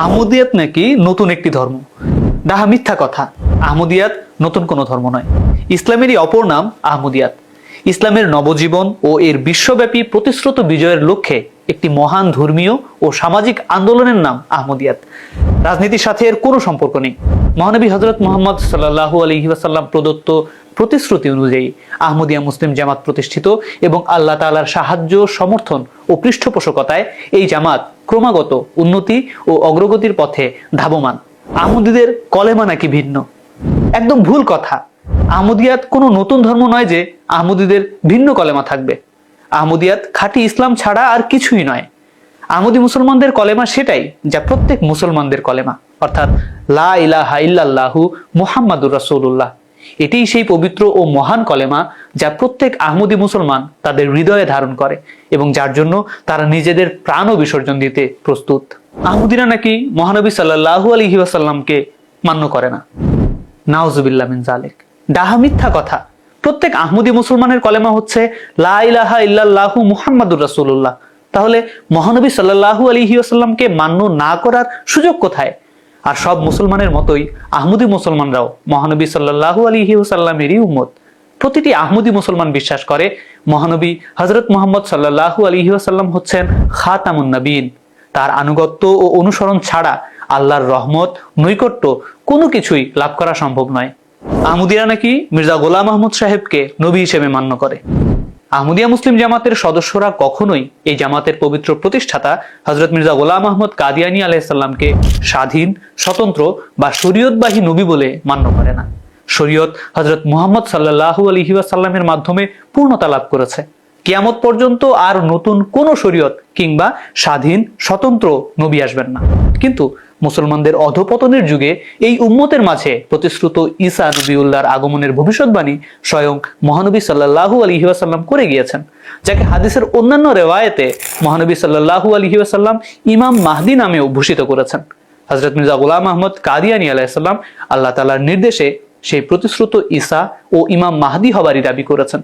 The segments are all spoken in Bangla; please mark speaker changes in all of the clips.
Speaker 1: আহমদিয়াত নাকি নতুন একটি ধর্ম? ডাহা মিথ্যা কথা। আহমদিয়াত নতুন কোনো ধর্ম নয়। ইসলামেরই অপর নাম আহমদিয়াত। ইসলামের নবজীবন ও এর বিশ্বব্যাপী প্রতিশ্রুত বিজয়ের লক্ষ্যে একটি মহান ধর্মীয় ও সামাজিক আন্দোলনের নাম আহমদিয়াত। রাজনীতির সাথে এর কোনো সম্পর্ক নেই। মহানবী হজরত মোহাম্মদ সাল্লাহু আলহি ওয়াসাল্লাম প্রদত্ত প্রতিশ্রুতি অনুযায়ী আহমদিয়া মুসলিম জামাত প্রতিষ্ঠিত এবং আল্লাহ তাআলার সাহায্য, সমর্থন ও পৃষ্ঠপোষকতায় এই জামাত ক্রমাগত উন্নতি ও অগ্রগতির পথে ধাবমান। আহমদীদের কলেমা নাকি ভিন্ন? একদম ভুল কথা। আহমদিয়াত কোনো নতুন ধর্ম নয় যে আহমদীদের ভিন্ন কলেমা থাকবে। আহমদিয়াত খাঁটি ইসলাম ছাড়া আর কিছুই নয়। আহমদি মুসলমানদের কলেমা সেটাই যা প্রত্যেক মুসলমানদের কলেমা। অর্থাৎ লা ইলাহা ইল্লাল্লাহু মুহাম্মাদুর রাসূলুল্লাহ। এটিই সেই পবিত্র ও মহান কলেমা যা প্রত্যেক আহমদি মুসলমান তাদের হৃদয়ে ধারণ করে এবং যার জন্য তারা নিজেদের প্রাণও বিসর্জন দিতে প্রস্তুত। আহমদিরা নাকি মহানবী সাল্লাল্লাহু আলাইহি ওয়াসাল্লামকে মান্য করে না। নাউজুবিল্লাহ মিন জালেক ডাহা মিথ্যা কথা। প্রত্যেক আহমদি মুসলমানের কলেমা হচ্ছে, লা ইলাহা মুহাম্মাদুর রাসূলুল্লাহ। তাহলে মহানবী সাল্লাল্লাহু আলাইহি ওয়াসাল্লামকে মান্য না করার সুযোগ কোথায়? আর সব মুসলমানের মতোই আহমদি মুসলমানরাও মহানবী সাল্লাল্লাহু আলাইহি ওয়াসাল্লামেরই উম্মত। প্রতিটি আহমদি মুসলমান বিশ্বাস করে, মহানবী হজরত মোহাম্মদ সাল্লাল্লাহু আলাইহি ওয়াসাল্লাম হচ্ছেন খাতামুন নবীন। তার আনুগত্য ও অনুসরণ ছাড়া আল্লাহর রহমত, নৈকট্য কোনো কিছুই লাভ করা সম্ভব নয়। আহমদিরা নাকি মির্জা গোলাম আহমদ সাহেবকে নবী হিসেবে মান্য করে। আহমদিয়া মুসলিম জামাতের সদস্যরা কখনোই এই জামাতের পবিত্র প্রতিষ্ঠাতা হজরত মির্জা গোলাম আহমদ কাদিয়ানি আলাইসাল্লামকে স্বাধীন, স্বতন্ত্র বা শরীয়তবাহী নবী বলে মান্য করে না। শরীয়ত হজরত মুহাম্মদ সাল্লাহু আলহি ওয়াসাল্লামের মাধ্যমে পূর্ণতা লাভ করেছে। কিয়ামত পর্যন্ত আর নতুন কোন শরীয়ত কিংবা স্বাধীন, স্বতন্ত্র নবী আসবেন না। কিন্তু মুসলমানদের অধপতনের যুগে এই উম্মতের মাঝে প্রতিশ্রুত ঈসা নবীউল্লাহর আগমনের ভবিষ্যৎবাণী স্বয়ং মহানবী সাল্লাহু আলহি ওয়াসাল্লাম করে গিয়েছেন, যাকে হাদিসের অন্যান্য রেওয়ায়েতে মহানবী সাল্লাহু আলহি ওয়াসাল্লাম ইমাম মাহদি নামেও ভূষিত করেছেন। হজরত মির্জা গোলাম আহমদ কাদিয়ানি আলাইসাল্লাম আল্লাহ তালার নির্দেশে সেই প্রতিশ্রুত ঈসা ও ইমাম মাহদি হবারই দাবি করেছেন।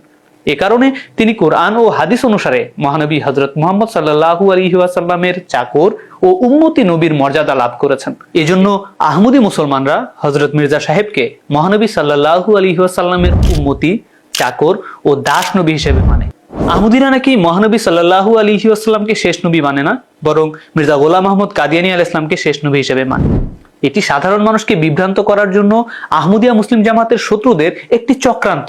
Speaker 1: এ কারণে তিনি কোরআন ও হাদিস অনুসারে মহানবী হজরত মোহাম্মদ সাল্লাহু আলহিহাসাল্লামের চাকর ও উম্মতি নবীর মর্যাদা লাভ করেছেন। এজন্য আহমদি মুসলমানরা হজরত মির্জা সাহেবকে মহানবী সাল্লাহু আলহিহাসাল্লামের উম্মতি, চাকর ও দাস নবী হিসেবে মানে। আহমদিরা নাকি মহানবী সাল্লাহু আলহিহাসাল্লামকে শেষ নবী মানে না, বরং মির্জা গোলাম আহমদ কাদিয়ানি আল ইসলামকে শেষ নবী হিসেবে মানে। এটি সাধারণ মানুষকে বিভ্রান্ত করার জন্য আহমদিয়া মুসলিম জামাতের শত্রুদের একটি চক্রান্ত।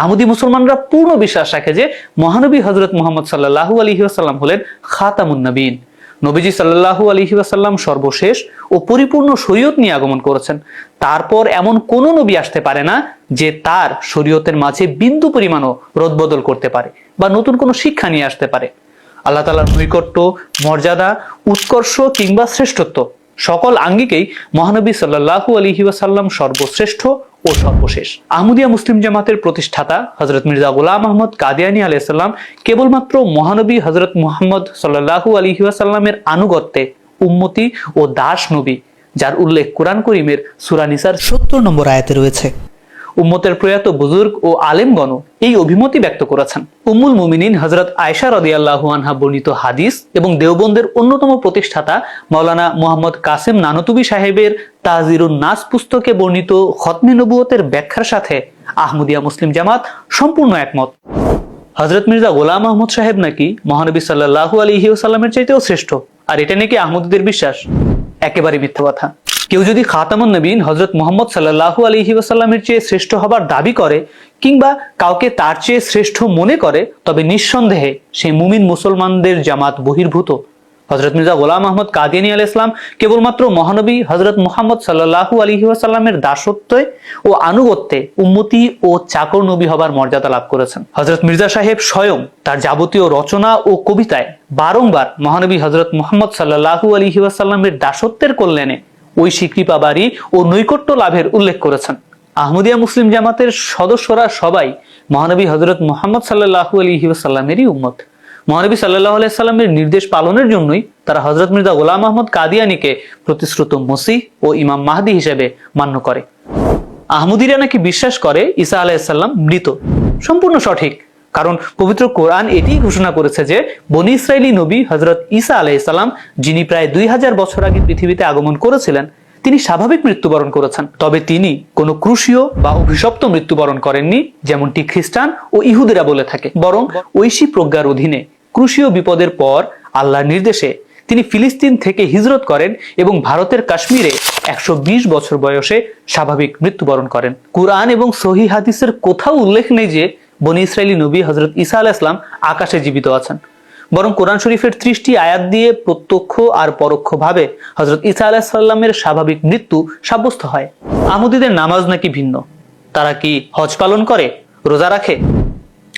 Speaker 1: আহমদি মুসলমানরা পূর্ণ বিশ্বাস রাখে যে মহানবী হজরত মোহাম্মদ সাল্লাহু আলহি আসাল্লাম হলেন খাতামুন নবীন নবীজি সাল্লাহু আলহি আসাল্লাম সর্বশেষ ও পরিপূর্ণ শরীয়ত নিয়ে আগমন করেছেন। তারপর এমন কোন নবী আসতে পারে না যে তার শরীয়তের মাঝে বিন্দু পরিমাণও রদবদল করতে পারে বা নতুন কোনো শিক্ষা নিয়ে আসতে পারে। আল্লাহ তালার নৈকট্য, মর্যাদা, উৎকর্ষ কিংবা শ্রেষ্ঠত্ব সকল আঙ্গিকেই মহানবী সাল্লাহু আলহি ওয়াসাল্লাম সর্বশ্রেষ্ঠ ও সর্বশেষ। আহমদিয়া মুসলিম জামাতের প্রতিষ্ঠাতা হজরত মির্জা গোলাম আহমদ কাদিয়ানি আলাইসাল্লাম কেবলমাত্র মহানবী হজরত মুহাম্মদ সাল্লাহু আলহি সাল্লামের আনুগত্যে উম্মতি ও দাস নবী, যার উল্লেখ কোরআন করিমের সুরানিসার সত্তর নম্বর আয়াতে রয়েছে। উম্মতের প্রয়াত বুজুর্গ ও আলেমগণ এই অভিমতি ব্যক্ত করেছেন। উম্মুল মুমিনিন হজরত আয়সা রদিয়াল্লাহু আনহা বর্ণিত হাদিস এবং দেওবন্দের অন্যতম প্রতিষ্ঠাতা মাওলানা মোহাম্মদ কাসেম নানতুবি সাহেবের তাজিরুন নাস পুস্তকে বর্ণিত খতমে নবুয়তের ব্যাখ্যার সাথে আহমদিয়া মুসলিম জামাত সম্পূর্ণ একমত। হজরত মির্জা গোলাম আহমদ সাহেব নাকি মহানবী সাল্লাহু আলহি সাল্লামের চাইতেও শ্রেষ্ঠ, আর এটা নাকি আহমদীদের বিশ্বাস? একেবারে মিথ্যা কথা। কেউ যদি খাতামুন নবীন হজরত মোহাম্মদ সাল্লাহু আলহি ওয়াসাল্লামের চেয়ে শ্রেষ্ঠ হবার দাবি করে কিংবা কাউকে তার চেয়ে শ্রেষ্ঠ মনে করে, তবে নিঃসন্দেহে সেই মুমিন মুসলমানদের জামাত বহির্ভূত। হজরত মির্জা গোলাম আহমদ কাদিয়ানি আল ইসলাম কেবলমাত্র মহানবী হজরত মোহাম্মদ সাল্লাহু আলহি ওয়াসাল্লামের দাসত্বে ও আনুগত্যে উম্মতি ও চাকর নবী হবার মর্যাদা লাভ করেছেন। হজরত মির্জা সাহেব স্বয়ং তার যাবতীয় রচনা ও কবিতায় বারংবার মহানবী হজরত মোহাম্মদ সাল্লাহু আলহি ওয়াসাল্লামের দাসত্বের কল্যাণে ওই স্বীকৃতি পাবারই ও নৈকট্য লাভের উল্লেখ করেছেন। আহমদিয়া মুসলিম জামাতের সদস্যরা সবাই মহানবী হজরত মোহাম্মদ সাল্লাহু আলহি ওয়াসাল্লামেরই উম্মত। মহানবী সাল্লাহ আলাইসাল্লামের নির্দেশ পালনের জন্যই তারা হজরত মির্জা গোলাম আহমদ কাদিয়ানিকে প্রতিশ্রুত মসি ও ইমাম মাহদি হিসেবে মান্য করে। আহমদিরা নাকি বিশ্বাস করে ঈসা আলাইসাল্লাম মৃত। সম্পূর্ণ সঠিক। কারণ পবিত্র কোরআন এটি ঘোষণা করেছে যে বনি ইসরায়েলী নবী হজরত ঈসা আলাইসাল্লাম যিনি প্রায় দুই হাজার বছর আগে পৃথিবীতে আগমন করেছিলেন, তিনি স্বাভাবিক মৃত্যুবরণ করেছেন। তবে তিনি কোনো ক্রুশীয় বা অভিশপ্ত মৃত্যুবরণ করেননি, যেমনটি খ্রিস্টান ও ইহুদিরা বলে থাকে। বরং ঐশী প্রজ্ঞার অধীনে ক্রুশীয় বিপদের পর আল্লাহর নির্দেশে তিনি ফিলিস্তিন থেকে হিজরত করেন এবং ভারতের কাশ্মীরে একশো বিশ বছর বয়সে স্বাভাবিক মৃত্যুবরণ করেন। কুরআন এবং সহি হাদিসের কোথাও উল্লেখ নেই যে বনি ইসরায়েলী নবী হজরত ঈসা আলাহ ইসলাম আকাশে জীবিত আছেন। বরং কোরআন শরীফের ত্রিশটি আয়াত দিয়ে প্রত্যক্ষ আর পরোক্ষভাবে হজরত ঈসা আলাহ সাল্লামের স্বাভাবিক মৃত্যু সাব্যস্ত হয়। আহমদীদের নামাজ নাকি ভিন্ন? তারা কি হজ পালন করে? রোজা রাখে?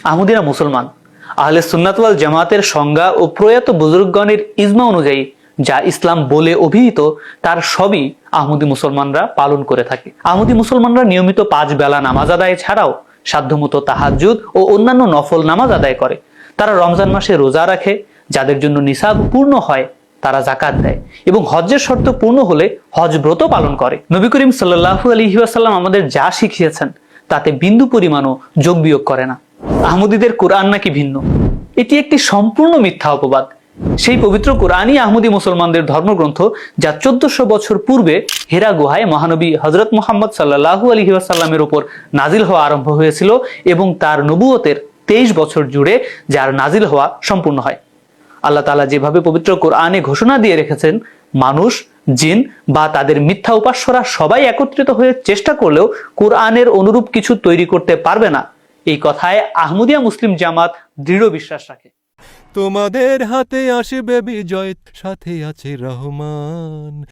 Speaker 1: আহমদীরা মুসলমান। আহলে সুন্নাতওয়াল জামাতের সংজ্ঞা ও প্রয়াত বুজুর্গগণের ইজমা অনুযায়ী যা ইসলাম বলে অভিহিত, তার সবই আহমদি মুসলমানরা পালন করে থাকে। আহমদী মুসলমানরা নিয়মিত পাঁচ বেলা নামাজ আদায় ছাড়াও সাধ্যমতো তাহাজ্জুদ ও অন্যান্য নফল নামাজ আদায় করে। তারা রমজান মাসে রোজা রাখে, যাদের জন্য নিসাব পূর্ণ হয়, তারা জাকাত দেয় এবং হজ্জের শর্ত পূর্ণ হলে হজ ব্রত পালন করে। নবী করিম সাল্লাহু আলহি আসাল্লাম আমাদের যা শিখিয়েছেন, তাতে বিন্দু পরিমাণও যোগ বিয়োগ করে না। আহমদীদের কোরআন নাকি ভিন্ন? এটি একটি সম্পূর্ণ মিথ্যা অপবাদ। সেই পবিত্র কোরআনই আহমদী মুসলমানদের ধর্মগ্রন্থ, যা চোদ্দশো বছর পূর্বে হেরা গুহায় মহানবী হজরত মোহাম্মদ সাল্লাহু আলহি আসাল্লামের উপর নাজিল হওয়া আরম্ভ হয়েছিল এবং তার নবুয়তের তেইশ বছর জুড়ে যার নাজিল হওয়া সম্পূর্ণ হয়। আল্লাহ তালা যেভাবে পবিত্র কোরআনে ঘোষণা দিয়ে রেখেছেন, মানুষ, জিন বা তাদের মিথ্যা উপাস্যরা সবাই একত্রিত হয়ে চেষ্টা করলেও কোরআনের অনুরূপ কিছু তৈরি করতে পারবে না। এই কথায় আহমদিয়া মুসলিম জামাত দৃঢ় বিশ্বাস রাখে।
Speaker 2: তোমাদের হাতে আসবে বিজয় সাথে আছে রহমান।